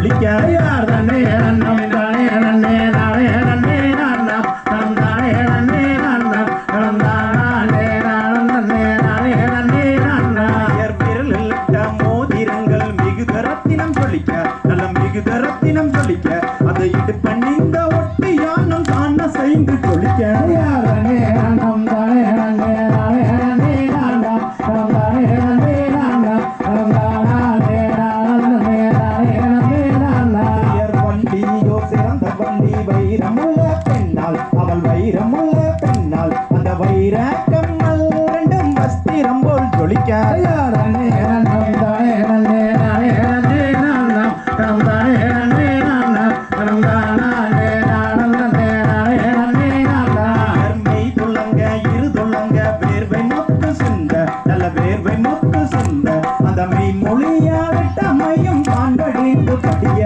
ஒளிக்காயார் தானே நம் தானே நன்னே நானே நன்னே நானா நம் தானே நன்னே நானா நம் தானே நானம் நன்னே நானே நன்னே நானா யார் விரல் இட்ட மோதிரங்கள் மிகு தரத்தினம் பண்ணிந்த ஒட்டி யானும் தான செய்து சொல்லிக்க யார் தானே ஒழிக்க. வேர்வை மொத்த சொந்த அந்த மெய் மொழியாவிட்ட மையம் பாண்டடிந்து பட்டிய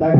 তাই